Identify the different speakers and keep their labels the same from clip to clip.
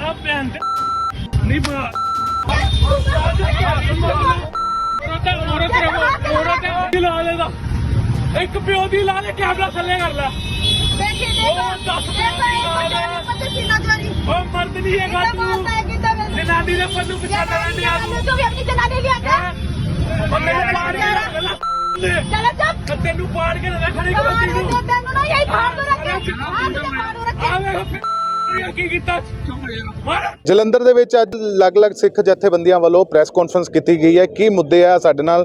Speaker 1: ਆ ਭੈਣ ਨਹੀਂ ਬਾ ਰੋਟਾ ਔਰਤ ਔਰਤ ਦੀ ਲਾ ਲੈਦਾ ਇੱਕ ਪਿਓ ਦੀ ਲਾ ਲੈ ਕੈਮਰਾ ਥੱਲੇ ਕਰ ਲੈ ਉਹ ਮਰਦ ਨਹੀਂ ਹੈਗਾ ਤੂੰ ਜਨਾਨੀ ਦੇ ਪੱਲੂ ਪਿੱਛਾ ਕਰਨ ਆ ਤੂੰ ਉਹ ਮੈਨੂੰ ਪਾੜ ਕੇ ਰੱਖ ਲੈ ਤੈਨੂੰ ਪਾੜ ਕੇ ਰੱਖ ਖੜੀ ਕਰਦੀ ਨੂੰ ਆ ਵੇਖ ਕੀ ਕੀਤਾ?
Speaker 2: ਜਲੰਧਰ ਦੇ ਵਿੱਚ ਅੱਜ ਅਲੱਗ-ਅਲੱਗ ਸਿੱਖ ਜਥੇਬੰਦੀਆਂ ਵੱਲੋਂ ਪ੍ਰੈਸ ਕਾਨਫਰੰਸ ਕੀਤੀ ਗਈ ਹੈ। ਕੀ ਮੁੱਦੇ ਆ ਸਾਡੇ ਨਾਲ?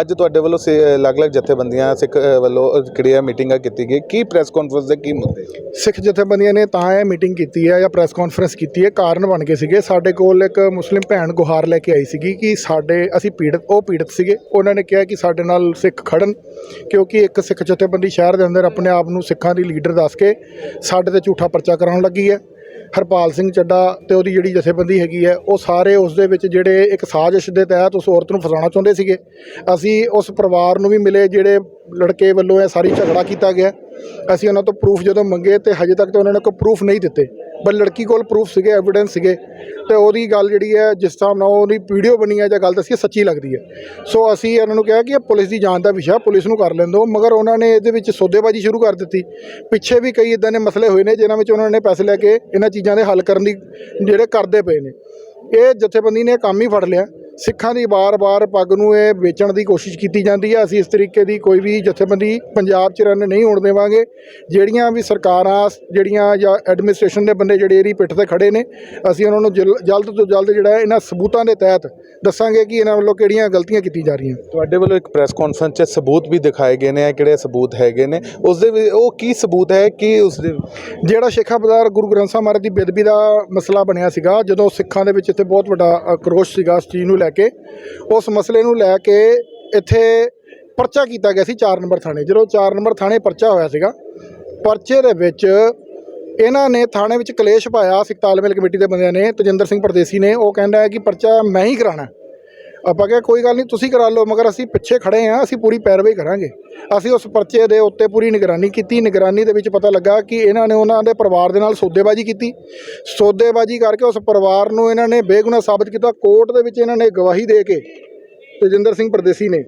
Speaker 2: ਅੱਜ ਤੁਹਾਡੇ ਵੱਲੋਂ ਸੇ- ਅਲੱਗ-ਅਲੱਗ ਜਥੇਬੰਦੀਆਂ ਸਿੱਖ ਵੱਲੋਂ ਅ, ਕਿਹੜੀਆਂ ਮੀਟਿੰਗਾਂ ਕੀਤੀ ਗਈ ਕੀ ਪ੍ਰੈਸ ਕਾਨਫਰੰਸ ਦੇ ਕੀ ਮੁੱਦੇ
Speaker 3: ਸਿੱਖ ਜਥੇਬੰਦੀਆਂ ਨੇ ਤਾਂ ਇਹ ਮੀਟਿੰਗ ਕੀਤੀ ਹੈ ਜਾਂ ਪ੍ਰੈਸ ਕਾਨਫਰੰਸ ਕੀਤੀ ਹੈ ਕਾਰਨ ਬਣ ਗਏ ਸੀਗੇ। ਸਾਡੇ ਕੋਲ ਇੱਕ ਮੁਸਲਿਮ ਭੈਣ ਗੁਹਾਰ ਲੈ ਕੇ ਆਈ ਸੀਗੀ ਕਿ ਸਾਡੇ ਅਸੀਂ ਪੀੜਤ ਉਹ ਪੀੜਤ ਸੀਗੇ। ਉਹਨਾਂ ਨੇ ਕਿਹਾ ਕਿ ਸਾਡੇ ਨਾਲ ਸਿੱਖ ਖੜਨ ਕਿਉਂਕਿ ਇੱਕ ਸਿੱਖ ਜਥੇਬੰਦੀ ਸ਼ਹਿਰ ਦੇ ਅੰਦਰ ਆਪਣੇ ਆਪ ਨੂੰ ਸਿੱਖਾਂ ਦੀ ਲੀਡਰ ਦੱਸ ਕੇ ਸਾਡੇ ਤੇ ਝੂਠਾ ਪਰਚਾ ਕਰਾਉਣ ਲੱਗੀ ਹੈ। ਹਰਪਾਲ ਸਿੰਘ ਚੱਡਾ ਤੇ ਉਹਦੀ ਜਿਹੜੀ ਜਥੇਬੰਦੀ ਹੈਗੀ ਹੈ, ਉਹ ਸਾਰੇ ਉਸ ਦੇ ਵਿੱਚ ਜਿਹੜੇ ਇੱਕ ਸਾਜ਼ਿਸ਼ ਦੇ ਤਹਿਤ ਉਸ ਔਰਤ ਨੂੰ ਫਸਾਉਣਾ ਚਾਹੁੰਦੇ ਸੀਗੇ। ਅਸੀਂ ਉਸ ਪਰਿਵਾਰ ਨੂੰ ਵੀ ਮਿਲੇ ਜਿਹੜੇ ਲੜਕੇ ਵੱਲੋਂ ਇਹ ਸਾਰੀ ਝਗੜਾ ਕੀਤਾ ਗਿਆ। ਅਸੀਂ ਉਹਨਾਂ ਤੋਂ ਪ੍ਰੂਫ ਜਦੋਂ ਮੰਗੇ ਤੇ ਹਜੇ ਤੱਕ ਤਾਂ ਉਹਨਾਂ ਨੇ ਕੋਈ ਪ੍ਰੂਫ ਨਹੀਂ ਦਿੱਤੇ। ਪਰ ਲੜਕੀ ਕੋਲ ਪ੍ਰੂਫ ਸੀਗੇ ਐਵੀਡੈਂਸ ਸੀਗੇ, ਤੇ ਉਹਦੀ ਗੱਲ ਜਿਹੜੀ ਹੈ, ਜਿਸ ਤਰ੍ਹਾਂ ਨਾਲ ਉਹਦੀ ਵੀਡੀਓ ਬਣੀ ਹੈ ਜਾਂ ਗੱਲ ਦੱਸੀ ਸੱਚੀ ਲੱਗਦੀ ਹੈ। ਸੋ ਅਸੀਂ ਇਹਨਾਂ ਨੂੰ ਕਿਹਾ ਕਿ ਇਹ ਪੁਲਿਸ ਦੀ ਜਾਂਚ ਦਾ ਵਿਸ਼ਾ ਪੁਲਿਸ ਨੂੰ ਕਰ ਲੈਣ ਦਿਓ ਮਗਰ ਉਹਨਾਂ ਨੇ ਇਹਦੇ ਵਿੱਚ ਸੌਦੇਬਾਜ਼ੀ ਸ਼ੁਰੂ ਕਰ ਦਿੱਤੀ। ਪਿੱਛੇ ਵੀ ਕਈ ਇਦਾਂ ਦੇ ਮਸਲੇ ਹੋਏ ਨੇ, ਜਿਨ੍ਹਾਂ ਵਿੱਚ ਉਹਨਾਂ ਨੇ ਪੈਸੇ ਲੈ ਕੇ ਇਹਨਾਂ ਚੀਜ਼ਾਂ ਦੇ ਹੱਲ ਕਰਨ ਦੀ, ਜਿਹੜੇ ਕਰਦੇ ਪਏ ਨੇ। ਇਹ ਜਥੇਬੰਦੀ ਨੇ ਕੰਮ ਹੀ ਫੜ ਲਿਆ। ਸਿੱਖਾਂ ਦੀ ਵਾਰ-ਵਾਰ ਪੱਗ ਨੂੰ ਇਹ ਵੇਚਣ ਦੀ ਕੋਸ਼ਿਸ਼ ਕੀਤੀ ਜਾਂਦੀ ਹੈ ਅਸੀਂ ਇਸ ਤਰੀਕੇ ਦੀ ਕੋਈ ਵੀ ਜਥੇਬੰਦੀ ਪੰਜਾਬ 'ਚ ਰਨ ਨਹੀਂ ਹੋਣ ਦੇਵਾਂਗੇ। ਜਿਹੜੀਆਂ ਵੀ ਸਰਕਾਰਾਂ ਜਿਹੜੀਆਂ ਜਾਂ ਐਡਮਿਨਿਸਟ੍ਰੇਸ਼ਨ ਦੇ ਬੰਦੇ ਜਿਹੜੇ ਇਹਦੀ ਪਿੱਠ ਤੇ ਖੜੇ ਨੇ ਅਸੀਂ ਉਹਨਾਂ ਨੂੰ ਜਲ- ਜਲਦ ਤੋਂ ਜਲਦ ਜਿਹੜਾ ਇਹਨਾਂ ਸਬੂਤਾਂ ਦੇ ਤਹਿਤ ਦੱਸਾਂਗੇ ਕਿ ਇਹਨਾਂ ਵੱਲੋਂ ਕਿਹੜੀਆਂ ਗਲਤੀਆਂ ਕੀਤੀ ਜਾ ਰਹੀਆਂ।
Speaker 2: ਤੁਹਾਡੇ ਵੱਲੋਂ ਇੱਕ ਪ੍ਰੈਸ ਕਾਨਫਰੰਸ 'ਚ ਸਬੂਤ ਵੀ ਦਿਖਾਏ ਗਏ ਨੇ ਕਿਹੜੇ ਸਬੂਤ ਹੈਗੇ ਨੇ? ਉਸ ਦੇ ਉਹ ਕੀ ਸਬੂਤ ਹੈ ਕਿ ਉਸ ਦੇ
Speaker 3: ਜਿਹੜਾ ਸ਼ੇਖਾ ਬਜ਼ਾਰ ਗੁਰੂ ਗ੍ਰੰਥ ਸਾਹਿਬ ਮਹਾਰਾਜ ਦੀ ਬੇਦਬੀ ਦਾ ਮਸਲਾ ਬਣਿਆ ਸੀਗਾ ਜਦੋਂ ਸਿੱਖਾਂ ਦੇ ਵਿੱਚ ਇੱਥੇ ਬਹੁਤ ਵੱਡਾ ਆਕਰੋਸ਼ ਸੀਗਾ ਇਸ ਚੀਜ਼ ਨੂੰ ਲੈ ਕੇ, ਉਸ ਮਸਲੇ ਨੂੰ ਲੈ ਕੇ ਇੱਥੇ ਪਰਚਾ ਕੀਤਾ ਗਿਆ ਸੀ 4 ਨੰਬਰ ਥਾਣੇ। ਜਦੋਂ 4 ਨੰਬਰ ਥਾਣੇ ਪਰਚਾ ਹੋਇਆ ਸੀਗਾ, ਪਰਚੇ ਦੇ ਵਿੱਚ ਇਹਨਾਂ ਨੇ ਥਾਣੇ ਵਿੱਚ ਕਲੇਸ਼ ਪਾਇਆ ਸਿੱਖ ਤਾਲਮੇਲ ਕਮੇਟੀ ਦੇ ਬੰਦਿਆਂ ਨੇ, ਤਜਿੰਦਰ ਸਿੰਘ ਪਰਦੇਸੀ ਨੇ। ਉਹ ਕਹਿੰਦਾ ਹੈ ਕਿ ਪਰਚਾ ਮੈਂ ਹੀ ਕਰਾਣਾ ਆਪਾਂ ਕਿਹਾ ਕੋਈ ਗੱਲ ਨਹੀਂ, ਤੁਸੀਂ ਕਰਾ ਲਓ, ਮਗਰ ਅਸੀਂ ਪਿੱਛੇ ਖੜੇ ਹਾਂ, ਅਸੀਂ ਪੂਰੀ ਪੈਰਵਾਈ ਕਰਾਂਗੇ। ਅਸੀਂ ਉਸ ਪਰਚੇ ਦੇ ਉੱਤੇ ਪੂਰੀ ਨਿਗਰਾਨੀ ਕੀਤੀ, ਨਿਗਰਾਨੀ ਦੇ ਵਿੱਚ ਪਤਾ ਲੱਗਾ ਕਿ ਇਹਨਾਂ ਨੇ ਉਹਨਾਂ ਦੇ ਪਰਿਵਾਰ ਦੇ ਨਾਲ ਸੌਦੇਬਾਜ਼ੀ ਕੀਤੀ। ਸੌਦੇਬਾਜ਼ੀ ਕਰਕੇ ਉਸ ਪਰਿਵਾਰ ਨੂੰ ਇਹਨਾਂ ਨੇ ਬੇਗੁਨਾਹ ਸਾਬਤ ਕੀਤਾ, ਕੋਰਟ ਦੇ ਵਿੱਚ ਇਹਨਾਂ ਨੇ ਗਵਾਹੀ ਦੇ ਕੇ ਤੇਜਿੰਦਰ ਸਿੰਘ ਪਰਦੇਸੀ ਨੇ।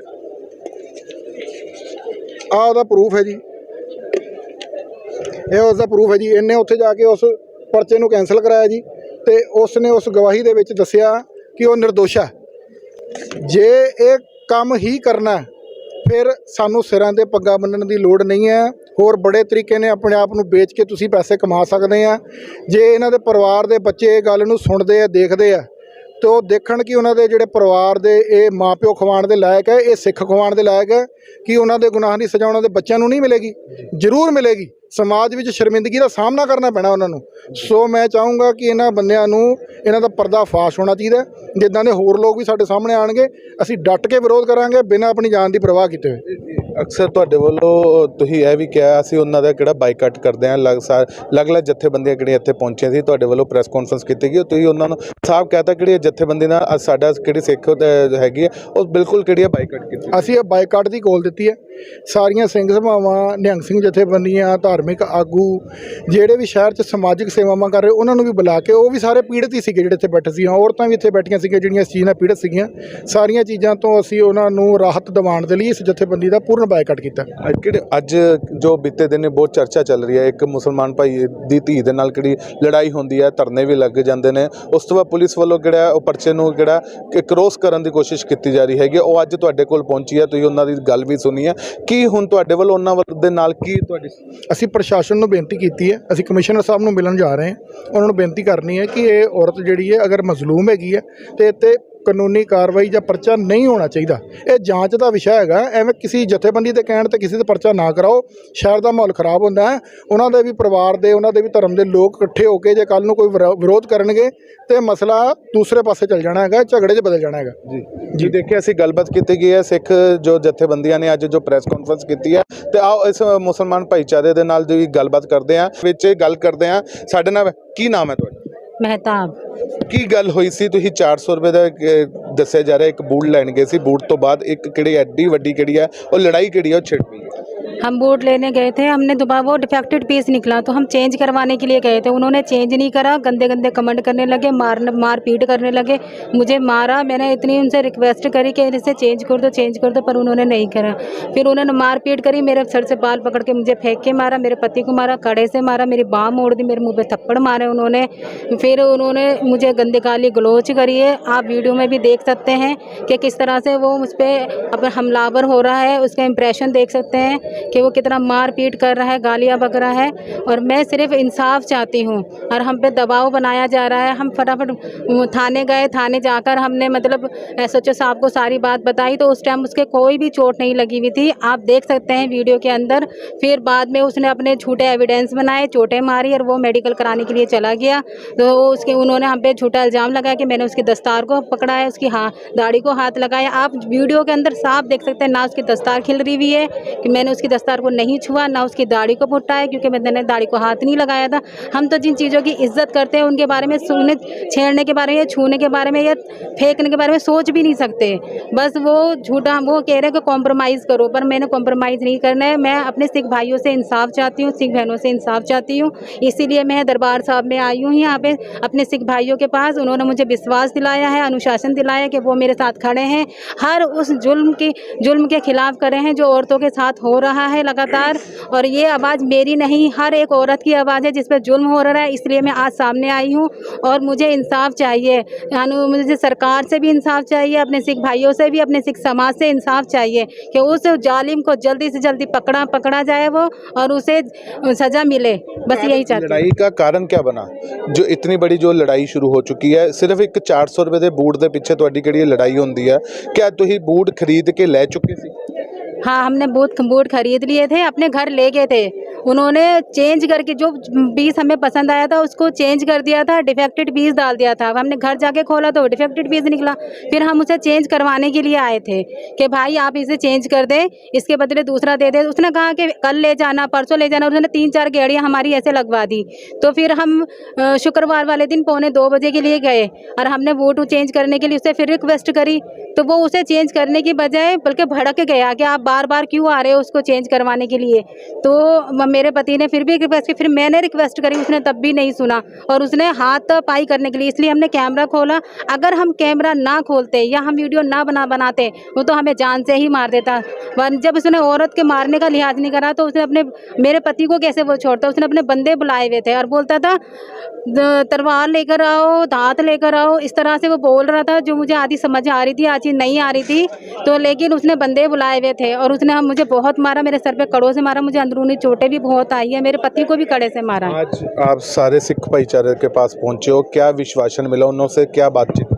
Speaker 3: ਆਹ ਉਹਦਾ ਪ੍ਰੂਫ ਹੈ ਜੀ। ਇਹ ਉਸ ਦਾ ਪ੍ਰੂਫ ਹੈ ਜੀ। ਇਹਨੇ ਉੱਥੇ ਜਾ ਕੇ ਉਸ ਪਰਚੇ ਨੂੰ ਕੈਨਸਲ ਕਰਾਇਆ ਜੀ ਤੇ ਉਸ ਨੇ ਉਸ ਗਵਾਹੀ ਦੇ ਵਿੱਚ ਦੱਸਿਆ ਕਿ ਉਹ ਨਿਰਦੋਸ਼ ਹੈ। ਜੇ ਇਹ ਕੰਮ ਹੀ ਕਰਨਾ ਫਿਰ ਸਾਨੂੰ ਸਿਰਾਂ ਤੇ ਪੱਗਾਂ ਬੰਨਣ ਦੀ ਲੋੜ ਨਹੀਂ ਹੈ। ਹੋਰ ਬੜੇ ਤਰੀਕੇ ਨੇ ਆਪਣੇ ਆਪ ਨੂੰ ਵੇਚ ਕੇ ਤੁਸੀਂ ਪੈਸੇ ਕਮਾ ਸਕਦੇ ਆ। ਜੇ ਇਹਨਾਂ ਦੇ ਪਰਿਵਾਰ ਦੇ ਬੱਚੇ ਇਹ ਗੱਲ ਨੂੰ ਸੁਣਦੇ ਆ ਦੇਖਦੇ ਆ ਤੇ ਉਹ ਦੇਖਣ ਕਿ ਉਹਨਾਂ ਦੇ ਜਿਹੜੇ ਪਰਿਵਾਰ ਦੇ ਇਹ ਮਾਪਿਓ ਖਵਾਉਣ ਦੇ ਲਾਇਕ ਹੈ ਇਹ ਸਿੱਖ ਖਵਾਉਣ ਦੇ ਲਾਇਕ ਹੈ ਕਿ ਉਹਨਾਂ ਦੇ ਗੁਨਾਹਾਂ ਦੀ ਸਜ਼ਾ ਉਹਨਾਂ ਦੇ ਬੱਚਿਆਂ ਨੂੰ ਨਹੀਂ ਮਿਲੇਗੀ? ਜ਼ਰੂਰ ਮਿਲੇਗੀ। ਸਮਾਜ ਵਿੱਚ ਸ਼ਰਮਿੰਦਗੀ ਦਾ ਸਾਹਮਣਾ ਕਰਨਾ ਪੈਣਾ ਉਹਨਾਂ ਨੂੰ। ਸੋ ਮੈਂ ਚਾਹੂੰਗਾ ਕਿ ਇਹਨਾਂ ਬੰਦਿਆਂ ਨੂੰ ਇਹਨਾਂ ਦਾ ਪਰਦਾ ਫਾਸ਼ ਹੋਣਾ ਚਾਹੀਦਾ। ਜਿੱਦਾਂ ਦੇ ਹੋਰ ਲੋਕ ਵੀ ਸਾਡੇ ਸਾਹਮਣੇ ਆਣਗੇ ਅਸੀਂ ਡਟ ਕੇ ਵਿਰੋਧ ਕਰਾਂਗੇ ਬਿਨਾਂ ਆਪਣੀ ਜਾਨ ਦੀ ਪਰਵਾਹ ਕੀਤੇ ਹੋਏ।
Speaker 2: ਅਕਸਰ ਤੁਹਾਡੇ ਵੱਲੋਂ ਤੁਸੀਂ ਇਹ ਵੀ ਕਿਹਾ ਅਸੀਂ ਉਹਨਾਂ ਦਾ ਕਿਹੜਾ ਬਾਈਕਾਟ ਕਰਦੇ ਹਾਂ ਲਗ ਸਾ- ਅਲੱਗ-ਅਲੱਗ ਜਥੇਬੰਦੀਆਂ ਕਿਹੜੀਆਂ ਇੱਥੇ ਪਹੁੰਚੀਆਂ ਸੀ ਤੁਹਾਡੇ ਵੱਲੋਂ ਪ੍ਰੈਸ ਕਾਨਫਰੰਸ ਕੀਤੀ ਗਈ ਤੁਸੀਂ ਉਹਨਾਂ ਨੂੰ ਸਾਫ਼ ਕਹਤਾ ਕਿਹੜੀ ਜਥੇਬੰਦੀ ਨਾਲ ਸਾਡਾ ਕਿਹੜੀ ਸਿੱਖ ਹੈਗੀ ਹੈ ਉਹ ਬਿਲਕੁਲ ਕਿਹੜੀ ਬਾਈਕਾਟ ਕੀਤੀ
Speaker 3: ਅਸੀਂ ਇਹ ਬਾਈਕਾਟ ਦੀ ਕੋਲ ਦਿੱਤੀ ਹੈ। ਸਾਰੀਆਂ ਸਿੰਘ ਸਭਾਵਾਂ, ਨਿਹੰਗ ਸਿੰਘ ਜਥੇਬੰਦੀਆਂ, ਧਾਰਮਿਕ ਆਗੂ, ਜਿਹੜੇ ਵੀ ਸ਼ਹਿਰ 'ਚ ਸਮਾਜਿਕ ਸੇਵਾਵਾਂ ਕਰ ਰਹੇ, ਉਹਨਾਂ ਨੂੰ ਵੀ ਬੁਲਾ ਕੇ, ਉਹ ਵੀ ਸਾਰੇ ਪੀੜਤ ਹੀ ਸੀਗੇ ਜਿਹੜੇ ਇੱਥੇ ਬੈਠੇ ਸੀ। ਔਰਤਾਂ ਵੀ ਇੱਥੇ ਬੈਠੀਆਂ ਸੀਗੀਆਂ, ਜਿਹੜੀਆਂ ਇਸ ਚੀਜ਼ ਨਾਲ ਪੀੜਤ ਸੀਗੀਆਂ। ਸਾਰੀਆਂ ਚੀਜ਼ਾਂ ਤੋਂ ਅਸੀਂ ਉਹਨਾਂ ਨੂੰ ਰਾਹਤ ਦਿਵਾਉਣ ਦੇ ਲਈ ਇਸ ਜਥੇਬੰਦੀ ਦਾ ਪੂਰਨ ਬਾਈਕਾਟ ਕੀਤਾ।
Speaker 2: ਕਿਹੜੇ, ਅੱਜ ਜੋ ਬੀਤੇ ਦਿਨ ਬਹੁਤ ਚਰਚਾ ਚੱਲ ਰਹੀ ਹੈ, ਇੱਕ ਮੁਸਲਮਾਨ ਭਾਈ ਦੀ ਧੀ ਦੇ ਨਾਲ ਕਿਹੜੀ ਲੜਾਈ ਹੁੰਦੀ ਹੈ, ਧਰਨੇ ਵੀ ਲੱਗ ਜਾਂਦੇ ਨੇ। ਉਸ ਤੋਂ ਬਾਅਦ ਪੁਲਿਸ ਵੱਲੋਂ ਕਿਹੜਾ, ਉਹ ਪਰਚੇ ਨੂੰ ਕਿਹੜਾ ਕਿ ਕ੍ਰੋਸ ਕਰਨ ਦੀ ਕੋਸ਼ਿਸ਼ ਕੀਤੀ ਜਾ ਰਹੀ ਹੈਗੀ ਉਹ ਅੱਜ ਤੁਹਾਡੇ ਕੋਲ ਪਹੁੰਚੀ ਹੈ, ਤੁਸੀਂ ਉਹਨਾਂ ਦੀ ਗੱਲ ਵੀ ਸੁਣੀ ਹੈ। ਕੀ ਹੁਣ ਤੁਹਾਡੇ ਵੱਲ ਉਹਨਾਂ ਵੱਲ ਦੇ ਨਾਲ ਕੀ ਤੁਹਾਡੀ
Speaker 3: ਅਸੀਂ ਪ੍ਰਸ਼ਾਸਨ ਨੂੰ ਬੇਨਤੀ ਕੀਤੀ ਹੈ, ਅਸੀਂ ਕਮਿਸ਼ਨਰ ਸਾਹਿਬ ਨੂੰ ਮਿਲਣ ਜਾ ਰਹੇ ਹਾਂ, ਉਹਨਾਂ ਨੂੰ ਬੇਨਤੀ ਕਰਨੀ ਹੈ ਕਿ ਇਹ ਔਰਤ ਜਿਹੜੀ ਹੈ ਅਗਰ ਮਜ਼ਲੂਮ ਹੈਗੀ ਹੈ ਤੇ ਇੱਥੇ ਕਾਨੂੰਨੀ ਕਾਰਵਾਈ ਜਾਂ ਪਰਚਾ ਨਹੀਂ ਹੋਣਾ ਚਾਹੀਦਾ। ਇਹ ਜਾਂਚ ਦਾ ਵਿਸ਼ਾ ਹੈਗਾ, ਐਵੇਂ ਕਿਸੇ ਜਥੇਬੰਦੀ ਦੇ ਕਹਿਣ ਤੇ ਕਿਸੇ ਤੇ ਪਰਚਾ ਨਾ ਕਰਾਓ। ਸ਼ਹਿਰ ਦਾ ਮਾਹੌਲ ਖਰਾਬ ਹੁੰਦਾ ਹੈ। ਉਹਨਾਂ ਦੇ ਵੀ ਪਰਿਵਾਰ ਦੇ, ਉਹਨਾਂ ਦੇ ਵੀ ਧਰਮ ਦੇ ਲੋਕ ਇਕੱਠੇ ਹੋ ਕੇ ਜੇ ਕੱਲ ਨੂੰ ਕੋਈ ਵਿਰੋ- ਵਿਰੋਧ ਕਰਨਗੇ ਤੇ ਮਸਲਾ ਦੂਸਰੇ ਪਾਸੇ ਚੱਲ ਜਾਣਾ ਹੈਗਾ, ਝਗੜੇ 'ਚ ਬਦਲ ਜਾਣਾ ਹੈਗਾ।
Speaker 2: ਜੀ। ਜੀ, ਦੇਖਿਆ, ਅਸੀਂ ਗੱਲਬਾਤ ਕੀਤੀ ਗਈ ਹੈ। ਸਿੱਖ ਜੋ ਜਥੇਬੰਦੀਆਂ ਨੇ ਅੱਜ ਜੋ ਪ੍ਰੈਸ ਕਾਨਫਰੰਸ ਕੀਤੀ ਹੈ, ਤੇ ਆਓ ਇਸ ਮੁਸਲਮਾਨ ਭਾਈਚਾਰੇ ਦੇ ਨਾਲ ਦੀ ਗੱਲਬਾਤ ਕਰਦੇ ਹਾਂ, ਵਿੱਚ ਗੱਲ ਕਰਦੇ ਹਾਂ। ਸਾਡੇ ਨਾਲ ਕੀ ਨਾਮ ਹੈ ਤੁਹਾਡਾ?
Speaker 4: ਮਹਿਤਾਬ।
Speaker 2: ਕੀ ਗੱਲ ਹੋਈ ਸੀ? ਤੁਸੀਂ 400 ਰੁਪਏ ਦਾ ਅਹ, ਦੱਸਿਆ ਜਾ ਰਿਹਾ ਇੱਕ ਬੂਟ ਲੈਣ ਗਏ ਸੀ। ਬੂਟ ਤੋਂ ਬਾਅਦ ਇੱਕ ਕਿਹੜੀ ਐਡੀ ਵੱਡੀ ਕਿਹੜੀ ਹੈ ਉਹ ਲੜਾਈ ਕਿਹੜੀ ਹੈ ਉਹ ਛਿੜ ਪਈ ਹੈ
Speaker 4: हम वोट लेने गए थे, हमने दोबारा वो डिफेक्टेड पीस निकला तो हम चेंज करवाने के लिए गए थे। उन्होंने चेंज नहीं करा गंदे गंदे कमेंट करने लगे, मार मार पीट करने लगे। मुझे मारा, मैंने इतनी उनसे रिक्वेस्ट करी कि इसे चेंज कर दो चेंज कर दो, पर उन्होंने नहीं करा। फिर उन्होंने मार पीट करी, मेरे सर से बाल पकड़ के मुझे फेंक के मारा, मेरे पति को मारा, कड़े से मारा, मेरी बाह मोड़ दी, मेरे मुँह पर थप्पड़ मारे उन्होंने। फिर उन्होंने मुझे गंदे काली गलोच करी है। आप वीडियो में भी देख सकते हैं कि किस तरह से वो मुझ पर हमलावर हो रहा है, उसका इम्प्रेशन देख सकते हैं। कि वो कितना मार पीट कर रहा है, गालियाँ बक रहा है। और मैं सिर्फ़ इंसाफ चाहती हूँ और हम पे दबाव बनाया जा रहा है। हम फटाफट थाने गए, थाने जाकर हमने मतलब एस एच साहब को सारी बात बताई तो उस टाइम उसके कोई भी चोट नहीं लगी हुई थी। आप देख सकते हैं वीडियो के अंदर, फिर बाद में उसने अपने झूठे एविडेंस बनाए, चोटें मारी और वो मेडिकल कराने के लिए चला गया। तो उसके, उन्होंने हम पे झूठा इल्ज़ाम लगाया कि मैंने उसकी दस्तार को पकड़ा है, उसकी हाँ दाढ़ी को हाथ लगाया। आप वीडियो के अंदर साफ़ देख सकते हैं, ना उसकी दस्तार खिल रही हुई है कि मैंने उसकी दस्तार को नहीं छुआ, ना उसकी दाढ़ी को फुटा क्योंकि मैंने दाढ़ी को हाथ नहीं लगाया था। हम तो जिन चीज़ों की इज़्ज़त करते हैं, उनके बारे में सुनने छेड़ने के बारे में या छूने के बारे में या फेंकने के बारे में सोच भी नहीं सकते। बस वो झूठा, वो कह रहे हैं कि कॉम्प्रोमाइज़ करो, पर मैंने कॉम्प्रोमाइज़ नहीं करना है। मैं अपने सिख भाइयों से इंसाफ चाहती हूँ, सिख बहनों से इंसाफ चाहती हूँ। इसीलिए मैं दरबार साहब में आई हूँ, यहाँ पे अपने सिख भाइयों के पास। उन्होंने मुझे विश्वास दिलाया है, अनुशासन दिलाया कि वो मेरे साथ खड़े हैं। हर उस जुल्म की, जुल्म के खिलाफ खड़े हैं जो औरतों के साथ हो रहा है लगातार और ये आवाज़ मेरी नहीं हर एक औरत की आवाज़ है जिस पर जुल्म हो रहा है इसलिए मैं आज सामने आई हूँ और मुझे इंसाफ चाहिए यानी मुझे सरकार से भी इंसाफ चाहिए अपने सिख भाइयों से भी अपने सिख समाज से इंसाफ चाहिए कि उस जालिम को जल्दी से जल्दी पकड़ा पकड़ा जाए वो और उसे सज़ा मिले बस यही चाहती हूँ
Speaker 2: ਲੜਾਈ ਦਾ ਕਾਰਨ ਕੀ ਬਣਾ ਜੋ ਇਤਨੀ ਬੜੀ ਜੋ ਲੜਾਈ ਸ਼ੁਰੂ ਹੋ ਚੁੱਕੀ ਹੈ ਸਿਰਫ ਇੱਕ 400 ਰੁਪਏ ਦੇ ਬੂਟ ਦੇ ਪਿੱਛੇ ਤੁਹਾਡੀ ਕਿਹੜੀ ਲੜਾਈ ਹੁੰਦੀ ਹੈ ਕਿਆ ਤੁਸੀਂ ਬੂਟ ਖਰੀਦ ਕੇ ਲੈ ਚੁੱਕੇ ਸੀ
Speaker 4: हाँ हमने बूट बूट खरीद लिए थे, अपने घर ले गए थे। उन्होंने चेंज करके जो पीस हमें पसंद आया था, उसको चेंज कर दिया था डिफेक्टेड पीस डाल दिया था। हमने घर जाके खोला तो डिफेक्टेड पीस निकला। फिर हम उसे चेंज करवाने के लिए आए थे कि भाई, आप इसे चेंज कर दें, इसके बदले दूसरा दे दें। उसने कहा कि कल ले जाना, परसों ले जाना उसने तीन चार गेड़ियाँ हमारी ऐसे लगवा दी। तो फिर हम शुक्रवार वाले दिन पौने दो बजे के लिए गए, और हमने वोट चेंज करने के लिए उससे फिर रिक्वेस्ट करी। तो वो उसे चेंज करने की बजाय बल्कि भड़क गया कि आप बार बार क्यों आ रहे हो उसको चेंज करवाने के लिए? तो मेरे पति ने फिर भी रिक्वेस्ट की, फिर मैंने रिक्वेस्ट करी, उसने तब भी नहीं सुना। और उसने हाथ पाई करने के लिए, इसलिए हमने कैमरा खोला। अगर हम कैमरा ना खोलते या हम वीडियो ना बना, बनाते, वो तो हमें जान से ही मार देता। वन- जब उसने औरत के मारने का लिहाज नहीं करा तो उसने अपने, मेरे पति को कैसे वो छोड़ता? उसने अपने बंदे बुलाए हुए थे और बोलता था, "द- तलवार लेकर आओ, दांत लेकर आओ। इस तरह से वो बोल रहा था, जो मुझे आधी समझ आ रही थी आधी नहीं आ रही थी। तो लेकिन उसने बंदे बुलाए हुए थे और उसने हम मुझे बहुत मारा मेरे सर पे कड़ों से मारा मुझे अंदरूनी चोटें भी बहुत आई है मेरे पति को भी कड़े से मारा।
Speaker 2: आज आप सारे सिख भाईचारे के पास पहुँचे हो क्या विश्वासन मिला उनसे क्या बातचीत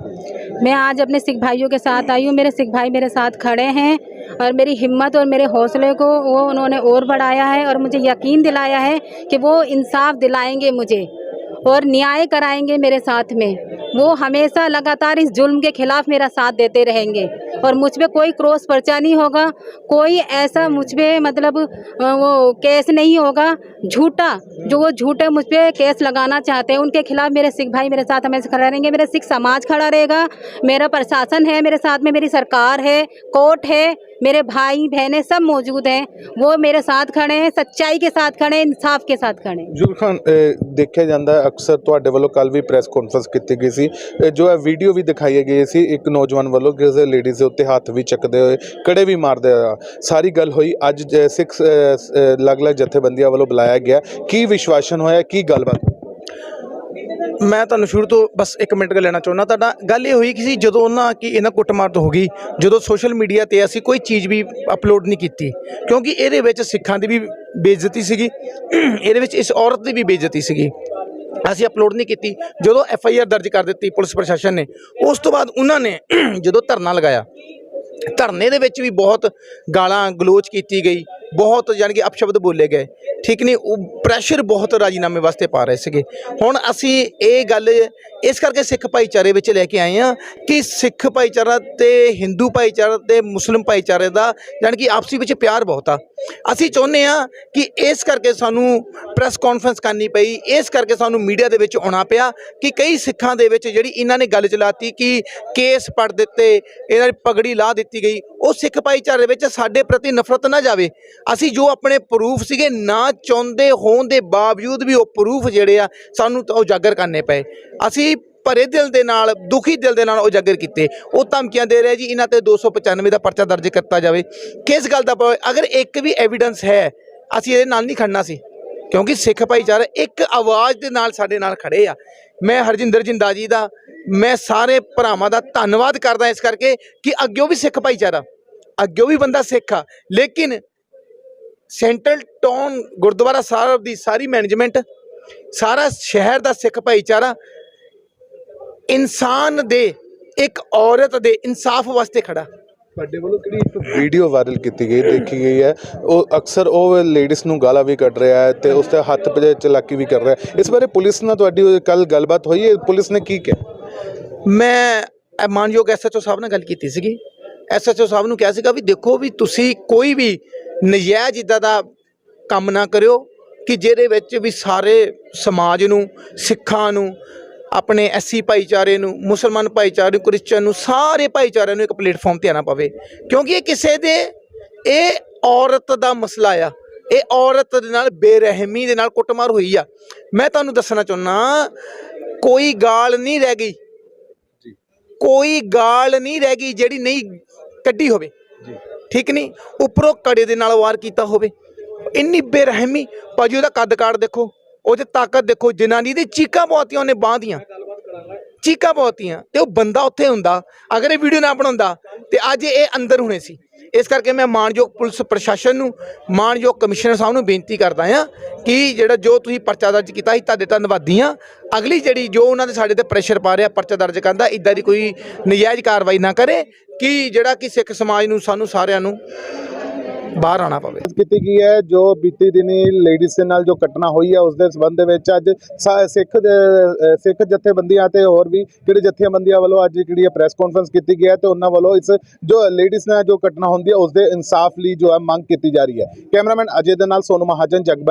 Speaker 4: मैं आज अपने सिख भाइयों के साथ आई हूँ मेरे सिख भाई मेरे साथ खड़े हैं और मेरी हिम्मत और मेरे हौसले को वो उन्होंने और बढ़ाया है और मुझे यकीन दिलाया है कि वो इंसाफ दिलाएँगे मुझे। और न्याय कराएँगे मेरे साथ में। वो हमेशा लगातार इस जुल्म के खिलाफ मेरा साथ देते रहेंगे। और मुझ पर कोई क्रॉस पर्चा नहीं होगा, कोई ऐसा मुझ पर मतलब वो केस नहीं होगा झूठा जो वो झूठे मुझ पे केस लगाना चाहते हैं उनके खिलाफ मेरे सिख भाई मेरे साथ हमेशा खड़ा रहेंगे मेरा सिख समाज खड़ा रहेगा मेरा प्रशासन है मेरे साथ में मेरी सरकार है कोर्ट है मेरे भाई बहनें सब मौजूद हैं वो मेरे साथ खड़े हैं सच्चाई के साथ खड़े हैं इंसाफ के साथ खड़े हैं
Speaker 2: ਜ਼ੁਲ ਖਾਨ ਅਹ, ਦੇਖਿਆ ਜਾਂਦਾ ਹੈ ਅਕਸਰ ਤੁਹਾਡੇ ਵੱਲੋਂ ਕੱਲ ਵੀ ਪ੍ਰੈਸ ਕਾਨਫਰੰਸ ਕੀਤੀ ਗਈ ਸੀ ਅਹ, ਜੋ ਹੈ ਵੀਡੀਓ ਵੀ ਦਿਖਾਈ ਗਈ ਸੀ ਇੱਕ ਨੌਜਵਾਨ ਵੱਲੋਂ ਕਿਸੇ ਲੇਡੀਜ਼ ਦੇ ਉੱਤੇ ਹੱਥ ਵੀ ਚੱਕਦੇ ਹੋਏ ਕੜੇ ਵੀ ਮਾਰਦੇ ਆ ਸਾਰੀ ਗੱਲ ਹੋਈ ਅੱਜ ਜ- ਸਿੱਖ ਅਹ, ਅਹ, ਅਲੱਗ-ਅਲੱਗ ਜਥੇਬੰਦੀਆਂ ਵੱਲੋਂ ਬੁਲਾਇਆ ਗਿਆ। ਕੀ ਵਿਸ਼ਵਾਸਨ ਹੋਇਆ, ਕੀ ਗੱਲਬਾਤ?
Speaker 5: ਮੈਂ ਤੁਹਾਨੂੰ ਸ਼ੁਰੂ ਤੋਂ ਬਸ 1 ਮਿੰਟ ਲੈਣਾ ਚਾਹੁੰਦਾ, ਤੁਹਾਡਾ ਗੱਲ ਇਹ ਹੋਈ ਕਿ ਸੀ ਜਦੋਂ ਉਹਨਾਂ ਕਿ ਇਹਨਾਂ ਕੁੱਟਮਾਰ ਤੋਂ ਹੋ ਗਈ, ਜਦੋਂ ਸੋਸ਼ਲ ਮੀਡੀਆ ਤੇ ਅਸੀਂ ਕੋਈ ਚੀਜ਼ ਵੀ ਅਪਲੋਡ ਨਹੀਂ ਕੀਤੀ, ਕਿਉਂਕਿ ਇਹਦੇ ਵਿੱਚ ਸਿੱਖਾਂ ਦੀ ਵੀ ਬੇਇੱਜ਼ਤੀ ਸੀਗੀ, ਇਹਦੇ ਵਿੱਚ ਇਸ ਔਰਤ ਦੀ ਵੀ ਬੇਇੱਜ਼ਤੀ ਸੀਗੀ। ਅਸੀਂ ਅਪਲੋਡ ਨਹੀਂ ਕੀਤੀ, ਜਦੋਂ ਐਫ ਆਈ ਆਰ ਦਰਜ ਕਰ ਦਿੱਤੀ ਪੁਲਿਸ ਪ੍ਰਸ਼ਾਸਨ ਨੇ, ਉਸ ਤੋਂ ਬਾਅਦ ਉਹਨਾਂ ਨੇ ਜਦੋਂ ਧਰਨਾ ਲਗਾਇਆ, ਧਰਨੇ ਦੇ ਵਿੱਚ ਵੀ ਬਹੁਤ ਗਾਲਾਂ ਗਲੋਚ ਕੀਤੀ ਗਈ, ਬਹੁਤ ਯਾਨੀ ਕਿ ਅਪਸ਼ਬਦ ਬੋਲੇ ਗਏ ਠੀਕ ਨਹੀਂ, ਉਹ ਪ੍ਰੈਸ਼ਰ ਬਹੁਤ ਰਾਜੀਨਾਮੇ ਵਾਸਤੇ ਪਾ ਰਹੇ ਸੀਗੇ। ਹੁਣ ਅਸੀਂ ਇਹ ਗੱਲ, ਇਸ ਕਰਕੇ ਸਿੱਖ ਭਾਈਚਾਰੇ ਵਿੱਚ ਲੈ ਕੇ ਆਏ ਆ ਕਿ ਸਿੱਖ ਭਾਈਚਾਰਾ ਤੇ ਹਿੰਦੂ ਭਾਈਚਾਰਾ ਤੇ ਮੁਸਲਿਮ ਭਾਈਚਾਰੇ ਦਾ ਯਾਨੀ ਕਿ ਆਪਸੀ ਵਿੱਚ ਪਿਆਰ ਬਹੁਤ ਆ। ਅਸੀਂ ਚਾਹੁੰਦੇ ਆ ਕਿ ਇਸ ਕਰਕੇ ਸਾਨੂੰ ਪ੍ਰੈਸ ਕਾਨਫਰੰਸ ਕਰਨੀ ਪਈ, ਇਸ ਕਰਕੇ ਸਾਨੂੰ ਮੀਡੀਆ ਦੇ ਵਿੱਚ ਆਉਣਾ ਪਿਆ ਕਿ ਕਈ ਸਿੱਖਾਂ ਦੇ ਵਿੱਚ ਜਿਹੜੀ ਇਹਨਾਂ ਨੇ ਗੱਲ ਚਲਾਤੀ ਕਿ ਕੇਸ ਪੜ ਦਿੱਤੇ, ਇਹਨਾਂ ਦੀ ਪਗੜੀ ਲਾ ਦਿੱਤੀ ਗਈ ਉਹ ਸਿੱਖ ਭਾਈਚਾਰੇ ਵਿੱਚ ਸਾਡੇ ਪ੍ਰਤੀ ਨਫ਼ਰਤ ਨਾ ਜਾਵੇ। ਅਸੀਂ ਜੋ ਆਪਣੇ ਪ੍ਰੂਫ ਸੀਗੇ, ਨਾ ਚਾਹੁੰਦੇ ਹੋਣ ਦੇ ਬਾਵਜੂਦ ਵੀ ਉਹ ਪ੍ਰੂਫ ਜਿਹੜੇ ਆ, ਸਾਨੂੰ ਤਾਂ ਉਜਾਗਰ ਕਰਨੇ ਪਏ। ਅਸੀਂ ਭਰੇ ਦਿਲ ਦੇ ਨਾਲ, ਦੁਖੀ ਦਿਲ ਦੇ ਨਾਲ ਉਜਾਗਰ ਕੀਤੇ। ਉਹ ਧਮਕੀਆਂ ਦੇ ਰਿਹਾ ਜੀ, ਇਹਨਾਂ ਤੇ 295 ਦਾ ਪਰਚਾ ਦਰਜ ਕੀਤਾ ਜਾਵੇ। ਕਿਸ ਗੱਲ ਦਾ ਪ- ਅਗਰ ਇੱਕ ਵੀ ਐਵੀਡੈਂਸ ਹੈ, ਅਸੀਂ ਇਹਦੇ ਨਾਲ ਨਹੀਂ ਖੜਨਾ ਸੀ। ਕਿਉਂਕਿ ਸਿੱਖ ਭਾਈਚਾਰਾ ਇੱਕ ਆਵਾਜ਼ ਦੇ ਨਾਲ ਸਾਡੇ ਨਾਲ ਖੜੇ ਆ। ਮੈਂ ਹਰਜਿੰਦਰ ਜਿੰਦਾ ਜੀ ਦਾ, ਮੈਂ ਸਾਰੇ ਭਰਾਵਾਂ ਦਾ ਧੰਨਵਾਦ ਕਰਦਾ ਇਸ ਕਰਕੇ ਕਿ ਅੱਗਿਓਂ ਵੀ ਸਿੱਖ ਭਾਈਚਾਰਾ ਅੱਗਿਓਂ ਵੀ ਬੰਦਾ ਸਿੱਖ ਆ। ਲੇਕਿਨ ਸੈਂਟਰਲ ਟਾਊਨ ਗੁਰਦੁਆਰਾ ਸਾਹਿਬ ਦੀ ਸਾਰੀ ਮੈਨੇਜਮੈਂਟ ਸਾਰਾ ਸ਼ਹਿਰ ਦਾ ਸਿੱਖ ਭਾਈਚਾਰਾ ਇਨਸਾਨ ਦੇ ਇੱਕ ਔਰਤ ਦੇ ਇਨਸਾਫ ਵਾਸਤੇ ਖੜਾ।
Speaker 2: ਤੁਹਾਡੇ ਵੱਲੋਂ ਕਿਹੜੀ ਇੱਕ ਵੀਡੀਓ ਵਾਇਰਲ ਕੀਤੀ ਗਈ ਦੇਖੀ ਗਈ ਹੈ? ਉਹ ਅਕਸਰ ਉਹ ਲੇਡੀਜ਼ ਨੂੰ ਗਾਲਾਂ ਵੀ ਕੱਢ ਰਿਹਾ ਹੈ ਤੇ ਉਸ ਤੇ ਹੱਥ ਪਜੇ ਚਲਾਕੀ ਵੀ ਕਰ ਰਿਹਾ ਹੈ। ਇਸ ਬਾਰੇ ਪੁਲਿਸ ਨਾਲ ਤੁਹਾਡੀ ਕੱਲ ਗੱਲਬਾਤ ਹੋਈ ਹੈ? ਪੁਲਿਸ ਨੇ ਕੀ ਕਿਹਾ?
Speaker 5: ਮੈਂ ਮਾਨਯੋਗ ਐਸਐਚਓ ਸਾਹਿਬ ਨਾਲ ਗੱਲ ਕੀਤੀ ਸੀਗੀ। ਐਸਐਚਓ ਸਾਹਿਬ ਨੂੰ ਕਿਹਾ ਸੀਗਾ ਵੀ ਦੇਖੋ ਵੀ ਤੁਸੀਂ ਕੋਈ ਵੀ ਨਜਾਇਜ਼ ਇੱਦਾਂ ਦਾ ਕੰਮ ਨਾ ਕਰਿਓ ਕਿ ਜਿਹਦੇ ਵਿੱਚ ਵੀ ਸਾਰੇ ਸਮਾਜ ਨੂੰ ਸਿੱਖਾਂ ਨੂੰ ਆਪਣੇ ਐਸਸੀ ਭਾਈਚਾਰੇ ਨੂੰ ਮੁਸਲਮਾਨ ਭਾਈਚਾਰੇ ਨੂੰ ਕ੍ਰਿਸਚਨ ਨੂੰ ਸਾਰੇ ਭਾਈਚਾਰਿਆਂ ਨੂੰ ਇੱਕ ਪਲੇਟਫਾਰਮ ਤੇ ਆਣਾ ਪਵੇ। ਕਿਉਂਕਿ ਇਹ ਕਿਸੇ ਦੇ ਇਹ ਔਰਤ ਦਾ ਮਸਲਾ ਆ। ਇਹ ਔਰਤ ਦੇ ਨਾਲ ਬੇਰਹਿਮੀ ਦੇ ਨਾਲ ਕੁੱਟਮਾਰ ਹੋਈ ਆ। ਮੈਂ ਤੁਹਾਨੂੰ ਦੱਸਣਾ ਚਾਹੁੰਦਾ ਕੋਈ ਗਾਲ ਨਹੀਂ ਰਹਿ ਗਈ। ਕੋਈ ਗਾਲ ਨਹੀਂ ਰਹਿ ਗਈ ਜਿਹੜੀ ਨਹੀਂ ਕੱਢੀ ਹੋਵੇ। ਠੀਕ ਨਹੀਂ? ਉੱਪਰੋਂ ਕੜੇ ਦੇ ਨਾਲ ਵਾਰ ਕੀਤਾ ਹੋਵੇ। ਇੰਨੀ ਬੇਰਹਿਮੀ ਭਾਜੀ ਉਹਦਾ ਕੱਦ ਕਾੜ ਦੇਖੋ ਉਹਦੀ ਤਾਕਤ ਦੇਖੋ ਜਨਾਨੀ ਦੀ ਚੀਕਾਂ ਬਹੁਤੀਆਂ ਉਹਨੇ ਬਾਂਹ ਦੀਆਂ। ਚੀਕਾਂ ਬਹੁਤੀਆਂ ਤੇ ਉਹ ਬੰਦਾ ਉੱਥੇ ਹੁੰਦਾ ਅਗਰ ਇਹ ਵੀਡੀਓ ਨਾ ਬਣਾਉਂਦਾ ਤੇ ਅੱਜ ਇਹ ਅੰਦਰ ਹੋਣੇ ਸੀ। ਇਸ ਕਰਕੇ ਮੈਂ ਮਾਨਯੋਗ ਪੁਲਿਸ ਪ੍ਰਸ਼ਾਸਨ ਨੂੰ, ਮਾਨਯੋਗ ਕਮਿਸ਼ਨਰ ਸਾਹਿਬ ਨੂੰ ਬੇਨਤੀ ਕਰਦਾ ਹਾਂ ਕਿ ਜਿਹੜਾ ਜੋ ਤੁਸੀਂ ਪਰਚਾ ਦਰਜ ਕੀਤਾ ਸੀ, ਤੁਹਾਡੇ ਧੰਨਵਾਦੀ ਹਾਂ। ਅਗਲੀ ਜਿਹੜੀ ਜੋ ਉਹਨਾਂ ਦੇ ਸਾਡੇ ਤੇ ਪ੍ਰੈਸ਼ਰ ਪਾ ਰਿਹਾ ਪਰਚਾ ਦਰਜ ਕਰਦਾ ਇਦਾਂ ਦੀ ਕੋਈ ਨਜਾਇਜ਼ ਕਾਰਵਾਈ ਨਾ ਕਰੇ ਕਿ ਜਿਹੜਾ ਕਿ ਸਿੱਖ ਸਮਾਜ ਨੂੰ, ਸਾਨੂੰ ਸਾਰਿਆਂ ਨੂੰ ਬਾਹਰ ਆਣਾ ਪਵੇ।
Speaker 2: ਕੀਤੀ ਗਈ ਹੈ, ਜੋ ਬੀਤੀ ਦਿਨੀ ਲੇਡੀਜ਼ ਦੇ ਨਾਲ ਜੋ ਘਟਨਾ ਹੋਈ ਹੈ ਉਸ ਦੇ ਸੰਬੰਧ ਦੇ ਵਿੱਚ ਅੱਜ ਸਿੱਖ ਸਿੱਖ ਜਥੇਬੰਦੀਆਂ ਤੇ ਹੋਰ ਵੀ ਕਿਹੜੇ ਜਥੇਬੰਦੀਆਂ ਵੱਲੋਂ ਅੱਜ ਜਿਹੜੀ ਹੈ ਪ੍ਰੈਸ ਕਾਨਫਰੰਸ ਕੀਤੀ ਗਈ ਹੈ ਤੇ ਉਹਨਾਂ ਵੱਲੋਂ ਇਸ ਜੋ ਲੇਡੀਜ਼ ਨਾਲ ਜੋ ਘਟਨਾ ਹੁੰਦੀ ਹੈ ਉਸ ਦੇ ਇਨਸਾਫ ਲਈ ਜੋ ਹੈ ਮੰਗ ਕੀਤੀ ਜਾ ਰਹੀ ਹੈ। ਕੈਮਰਾਮੈਨ ਅਜੇ ਦੇ ਨਾਲ ਸੋਨੂ ਮਹਾਜਨ, ਜਗਬਾਣੀ